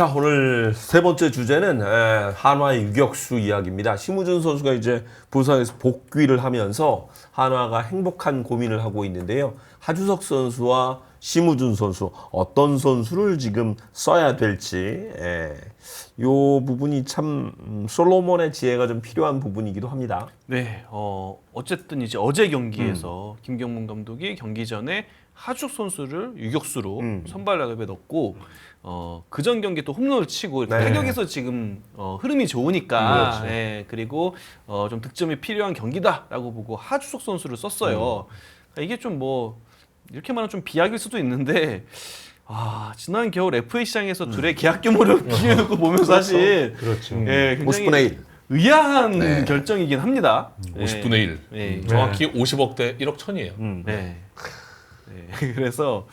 자 오늘 세 번째 주제는 에, 한화의 유격수 이야기입니다. 심우준 선수가 이제 부상에서 복귀를 하면서 한화가 행복한 고민을 하고 있는데요. 하주석 선수와 심우준 선수 어떤 선수를 지금 써야 될지 에, 요 부분이 참 음, 솔로몬의 지혜가 좀 필요한 부분이기도 합니다. 네, 어, 어쨌든 이제 어제 음. 경기에서 김경문 감독이 경기 전에 하죽 선수를 유격수로 음. 선발 라인업에 넣고 어, 그전 경기 또 홈런을 치고 이렇게 네. 타격에서 지금 어, 흐름이 좋으니까 그렇죠. 예, 그리고 어, 좀 득점이 필요한 경기다라고 보고 하주석 선수를 썼어요. 음. 그러니까 이게 좀 뭐 이렇게 말하면 좀 비약일 수도 있는데 아 지난 겨울 FA 시장에서 음. 둘의 계약 규모를 비교해놓고 보면 사실 그렇죠. 예, 굉장히 50분의 1. 의아한 네. 결정이긴 합니다. 예. 50분의 1. 네. 정확히 50억 대 1억 천이에요. 음. 네. 네. 그래서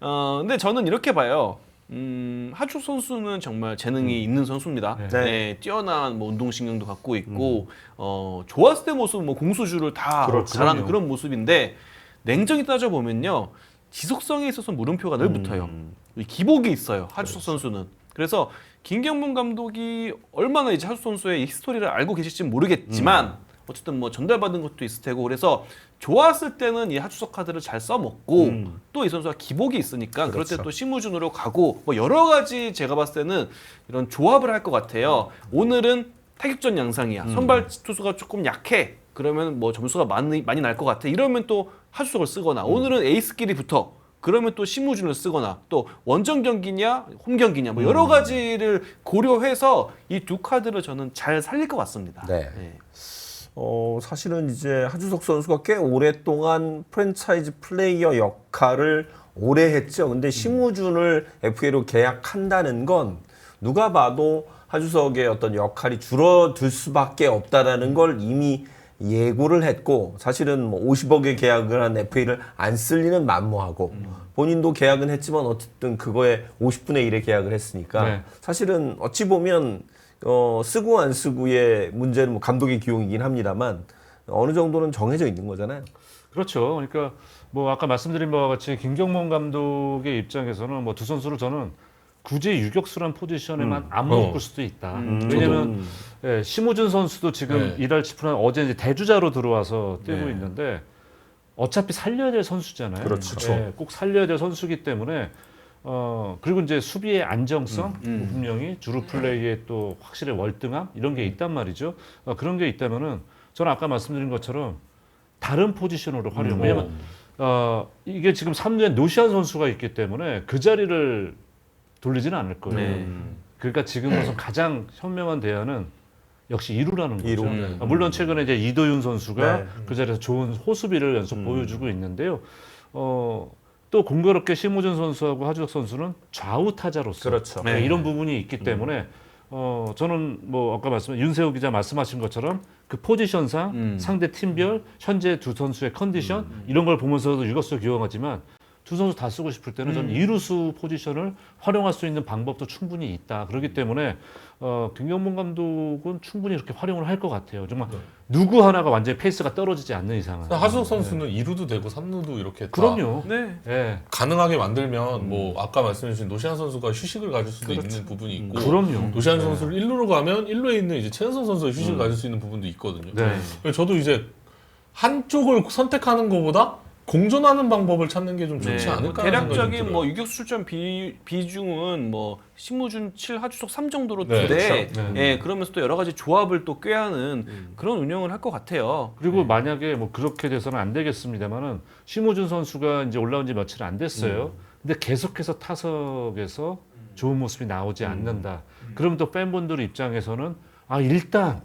어 근데 저는 이렇게 봐요. 음, 하주 선수는 정말 재능이 있는 선수입니다. 네. 네. 뛰어난 뭐 운동신경도 갖고 있고 어 좋았을 때 모습 뭐 공수주를 다 그렇죠. 잘하는. 그런 모습인데 냉정히 따져 보면요 지속성에 있어서 물음표가 늘 붙어요. 음. 이 기복이 있어요 하주석 선수는. 그래서 김경문 감독이 얼마나 이제 하주 선수의 이 히스토리를 알고 계실지 는 모르겠지만 어쨌든 뭐 전달받은 것도 있을 테고 그래서 좋았을 때는 이 하주석 카드를 잘 써먹고 음. 또 이 선수가 기복이 있으니까 그럴 때 그렇죠. 또 심우준으로 가고 뭐 여러 가지 제가 봤을 때는 이런 조합을 할 것 같아요. 오늘은 타격전 양상이야. 음. 선발 투수가 조금 약해. 그러면 뭐 점수가 많이 많이 날 것 같아. 이러면 또 하주석을 쓰거나 음. 오늘은 에이스끼리 붙어. 그러면 또 심우준을 쓰거나 또 원정 경기냐 홈 경기냐 뭐 음. 여러 가지를 고려해서 이 두 카드를 저는 잘 살릴 것 같습니다. 네. 어, 사실은 이제 하주석 선수가 꽤 오랫동안 프랜차이즈 플레이어 역할을 오래 했죠. 근데 심우준을 FA로 계약한다는 건 누가 봐도 하주석의 어떤 역할이 줄어들 수밖에 없다라는 걸 이미 예고를 했고 사실은 뭐 50억의 계약을 한 FA를 안 쓸 리는 만무하고 본인도 계약은 했지만 어쨌든 그거에 50분의 1의 계약을 했으니까 네. 사실은 어찌 보면 어, 쓰고 안 쓰고의 문제는 뭐 감독의 기용이긴 합니다만 어느 정도는 정해져 있는 거잖아요. 그렇죠. 그러니까 뭐 아까 말씀드린 바와 같이 김경문 감독의 입장에서는 뭐 두 선수를 저는 굳이 유격수란 포지션에만 안 어. 묶을 수도 있다. 음, 왜냐면 예, 심우준 선수도 지금 네. 일할 치프는 어제 이제 대주자로 들어와서 뛰고 네. 있는데 어차피 살려야 될 선수잖아요. 그렇죠. 예, 꼭 살려야 될 선수기 때문에 어 그리고 이제 수비의 안정성 음. 뭐 분명히 주루 플레이의 또 확실히 월등함 이런 게 있단 말이죠. 어, 그런 게 있다면은 저는 아까 말씀드린 것처럼 다른 포지션으로 활용. 왜냐면 어, 이게 지금 3루에 노시안 선수가 있기 때문에 그 자리를 돌리지는 않을 거예요. 네. 그러니까 지금으로서 가장 현명한 대안은 역시 2루라는 거죠. 이루. 네. 아, 물론 최근에 이제 이도윤 선수가 네. 그 자리에서 좋은 호수비를 연속 음. 보여주고 있는데요. 어, 또 공교롭게 심우준 선수하고 하주석 선수는 좌우 타자로서 그렇죠. 네, 네. 이런 부분이 있기 때문에 어, 저는 뭐 아까 말씀 윤세호 기자 말씀하신 것처럼 그 포지션상 음. 상대 팀별 현재 두 선수의 컨디션 이런 걸 보면서도 유격수 기용하지만 두 선수 다 쓰고 싶을 때는 저는 이루수 포지션을 활용할 수 있는 방법도 충분히 있다. 그렇기 때문에 어, 김경문 감독은 충분히 이렇게 활용을 할 것 같아요. 정말 누구 하나가 완전히 페이스가 떨어지지 않는 이상은. 하수석 선수는 2루도 되고 3루도 이렇게 다 그럼요. 네. 예. 가능하게 만들면 뭐 아까 말씀해주신 노시안 선수가 휴식을 가질 수도 있는 부분이 있고 그럼요. 노시안 선수를 1루로 가면 1루에 있는 이제 최은성 선수가 휴식을 가질 수 있는 부분도 있거든요. 네. 저도 이제 한쪽을 선택하는 것보다 공존하는 방법을 찾는 게 좀 좋지 네, 뭐 않을까 하는 생각이 좀 대략적인. 뭐 유격 수 출전 비, 비중은 뭐 심우준 7 하주석 3 정도로 네, 두되 그렇죠. 예, 그러면서 또 여러 가지 조합을 또 꾀하는 그런 운영을 할 것 같아요. 그리고 만약에 뭐 그렇게 돼서는 안 되겠습니다만은 심호준 선수가 이제 올라온 지 며칠 안 됐어요. 근데 계속해서 타석에서 좋은 모습이 나오지 않는다. 그러면 또 팬분들 입장에서는 아 일단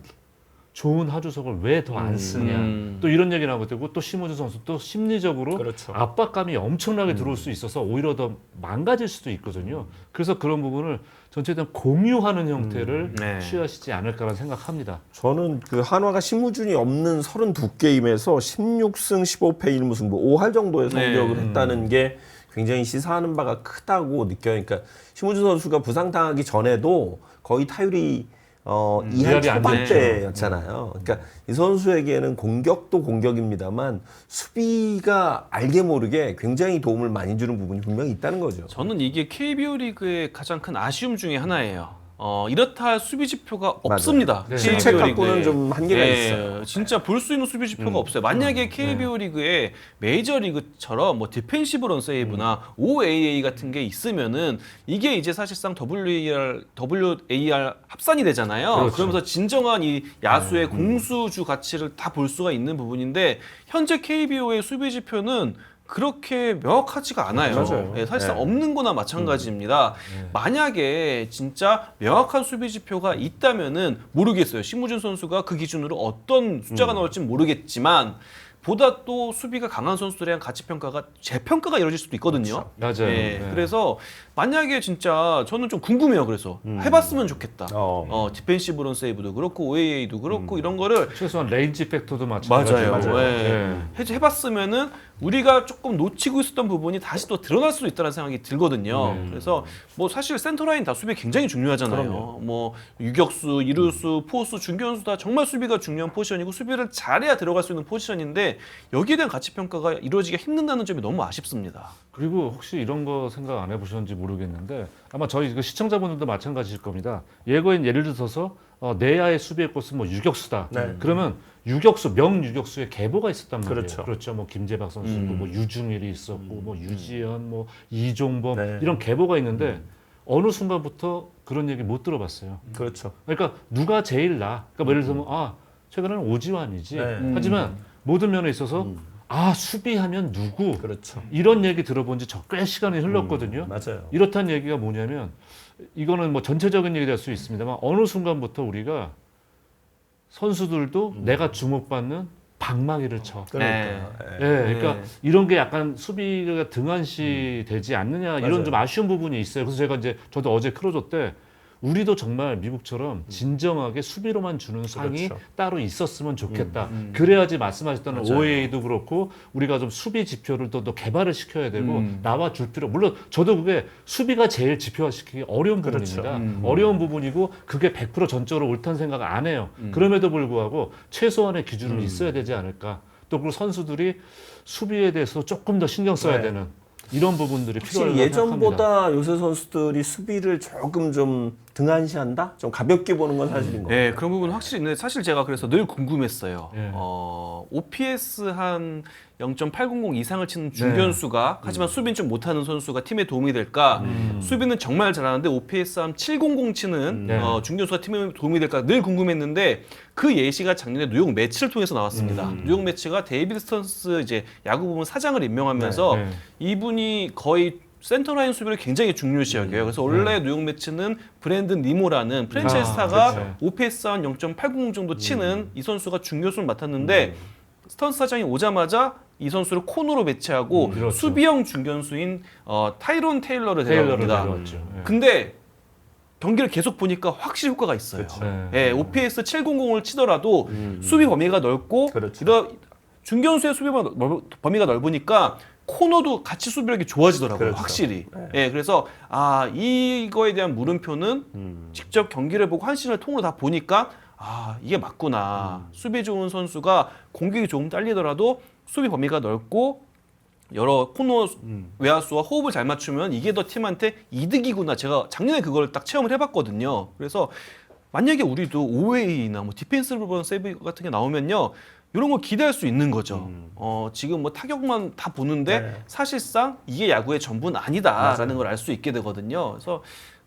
좋은 하주석을 왜 더 안 쓰냐. 음. 또 이런 얘기 나오고 되고 또 심호준 선수 또 심리적으로 그렇죠. 압박감이 엄청나게 들어올 수 있어서 오히려 더 망가질 수도 있거든요. 그래서 그런 부분을 전체적으로 공유하는 형태를 네. 취하시지 않을까라는 생각합니다. 저는 그 한화가 심우준이 없는 32게임에서 16승 15패 1무승부 5할 정도의 성적을 네. 했다는 게 굉장히 시사하는 바가 크다고 느껴요. 그러니까 심우준 선수가 부상당하기 전에도 거의 타율이 어, 음, 안 초반대였잖아요. 그러니까 이 선수에게는 공격도 공격입니다만 수비가 알게 모르게 굉장히 도움을 많이 주는 부분이 분명히 있다는 거죠. 저는 이게 KBO 리그의 가장 큰 아쉬움 중에 하나예요. 어, 이렇다 할 수비 지표가 없습니다. 네. 실책 갖고는 리그에. 좀 한계가 예, 있어요. 진짜 볼 수 있는 수비 지표가 음. 없어요. 만약에 KBO 리그에 메이저 리그처럼 뭐 디펜시브 런 세이브나 음. OAA 같은 게 있으면은 이게 이제 사실상 WAR, WAR 합산이 되잖아요. 그렇죠. 그러면서 진정한 이 야수의 음. 공수주 가치를 다 볼 수가 있는 부분인데 현재 KBO의 수비 지표는 그렇게 명확하지가 않아요. 맞아요. 예, 사실상 네. 없는 거나 마찬가지입니다. 만약에 진짜 명확한 수비 지표가 있다면은 모르겠어요. 신무준 선수가 그 기준으로 어떤 숫자가 나올지 모르겠지만 보다 또 수비가 강한 선수들에 대한 가치 평가가 재평가가 이루어질 수도 있거든요. 맞아요. 예, 네. 그래서 만약에 진짜 저는 좀 궁금해요. 그래서 해봤으면 좋겠다. 어. 어, 디펜시브 런 세이브도 그렇고 OAA도 그렇고 이런 거를 최소한 레인지 팩터도 마찬가지고. 맞아요. 예. 해- 해봤으면은 우리가 조금 놓치고 있었던 부분이 다시 또 드러날 수도 있다는 생각이 들거든요. 그래서 뭐 사실 센터라인 다 수비 굉장히 중요하잖아요. 뭐 유격수, 이루수, 포수, 중견수 다 정말 수비가 중요한 포지션이고 수비를 잘해야 들어갈 수 있는 포지션인데 여기에 대한 가치 평가가 이루어지기가 힘든다는 점이 너무 아쉽습니다. 그리고 혹시 이런 거 생각 안 해보셨는지 모르겠는데 아마 저희 그 시청자분들도 마찬가지일 겁니다. 예거인 예를 들어서 어, 내야의 수비의 꽃은 뭐 유격수다. 네. 그러면 유격수 명 유격수의 계보가 있었단 말이에요. 그렇죠. 그렇죠. 뭐 김재박 선수 있고 뭐 유중일이 있었고 뭐 유지현, 뭐 이종범 네. 이런 계보가 있는데 어느 순간부터 그런 얘기 못 들어봤어요. 그렇죠. 그러니까 누가 제일 나? 그러니까 뭐 예를 들면 아 최근에는 오지환이지. 네. 하지만 모든 면에 있어서 아 수비하면 누구? 그렇죠. 이런 얘기 들어본 지꽤 시간이 흘렀거든요. 맞아요. 이렇다는 얘기가 뭐냐면 이거는 뭐 전체적인 얘기 될 수 있습니다만 어느 순간부터 우리가 선수들도 내가 주목받는 방망이를 쳐. 그러니까. 예, 예. 그러니까 네. 이런 게 약간 수비가 등한시 되지 않느냐 이런 맞아요. 좀 아쉬운 부분이 있어요. 그래서 제가 이제 저도 어제 크로조 때 우리도 정말 미국처럼 진정하게 수비로만 주는 상이 그렇죠. 따로 있었으면 좋겠다. 그래야지 말씀하셨던 OA도 그렇고 우리가 좀 수비 지표를 더, 더 개발을 시켜야 되고 음. 나와 줄 필요. 물론 저도 그게 수비가 제일 지표화시키기 어려운 그렇죠. 부분입니다. 어려운 부분이고 그게 100% 전적으로 옳다는 생각 안 해요. 음. 그럼에도 불구하고 최소한의 기준은 있어야 되지 않을까. 또 그리고 선수들이 수비에 대해서 조금 더 신경 써야 네. 되는 이런 부분들이 필요하다고 확실히 생각합니다. 예전보다 요새 선수들이 수비를 조금 좀 등한시한다? 좀 가볍게 보는 건 사실인 것 같아요. 네, 그런 부분 확실히 있는데 사실 제가 그래서 늘 궁금했어요. 예. 어, OPS 한 0.800 이상을 치는 중견수가 하지만 수비는 좀 못하는 선수가 팀에 도움이 될까? 수비는 정말 잘하는데 OPS 한 700 치는 네. 어, 중견수가 팀에 도움이 될까 늘 궁금했는데 그 예시가 작년에 뉴욕 매치를 통해서 나왔습니다. 뉴욕 매치가 데이비드 스턴스 이제 야구 부문 사장을 임명하면서 네, 네. 이분이 거의 센터라인 수비를 굉장히 중요시 여겨요. 그래서 원래 뉴욕 매치는 브랜든 니모라는 프랜차이즈 아, 스타가 그렇죠. OPS 한 0.800 정도 치는 이 선수가 중교수를 맡았는데 스턴스 사장이 오자마자 이 선수를 코너로 배치하고 그렇죠. 수비형 중견수인 어, 타이론 테일러를 테일러를 데려옵니다. 데려왔죠. 예. 근데 경기를 계속 보니까 확실히 효과가 있어요. 네. 예, OPS 700을 치더라도 수비 범위가 넓고 그렇죠. 중견수의 수비 범- 범위가 넓으니까 코너도 같이 수비력이 좋아지더라고요. 그렇죠. 확실히. 예, 그래서 아 이거에 대한 물음표는 직접 경기를 보고 한 시즌을 통으로 다 보니까 아 이게 맞구나. 수비 좋은 선수가 공격이 조금 딸리더라도 수비 범위가 넓고 여러 코너 외야수와 호흡을 잘 맞추면 이게 더 팀한테 이득이구나. 제가 작년에 그걸 딱 체험을 해봤거든요. 그래서 만약에 우리도 OA나 뭐 디펜스 리번 세이브 같은 게 나오면요. 이런 걸 기대할 수 있는 거죠. 어, 지금 뭐 타격만 다 보는데 네. 사실상 이게 야구의 전부는 아니다라는 걸 알 수 있게 되거든요. 그래서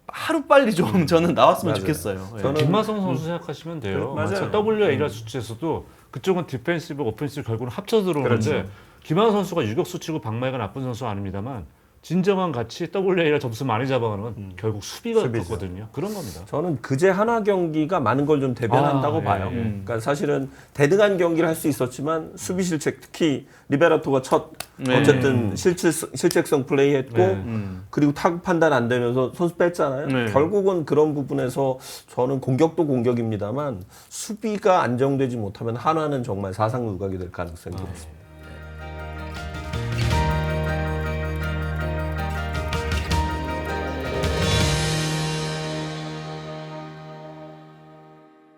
하루 빨리 좀 저는 나왔으면 맞아요. 좋겠어요. 예. 저는- 김마성 선수 생각하시면 돼요. 맞아요. WAR 수치에서도 그쪽은 디펜시브, 오펜시브 결국은 합쳐 들어오는데 그렇죠. 김하성 선수가 유격수 치고 방망이가 나쁜 선수 아닙니다만 진정한 가치 WAR 점수 많이 잡아가는 결국 수비가 수비죠. 컸거든요. 그런 겁니다. 저는 그제 하나 경기가 많은 걸 좀 대변한다고 아, 예, 봐요. 예. 그러니까 사실은 대등한 경기를 할 수 있었지만 수비 실책 특히 리베라토가 첫 네. 어쨌든 실질, 실책성 플레이했고 네. 음. 그리고 타구 판단 안 되면서 선수 뺐잖아요. 네. 결국은 그런 부분에서 저는 공격도 공격입니다만 수비가 안정되지 못하면 한화는 정말 사상 누각이 될 가능성이 높습니다.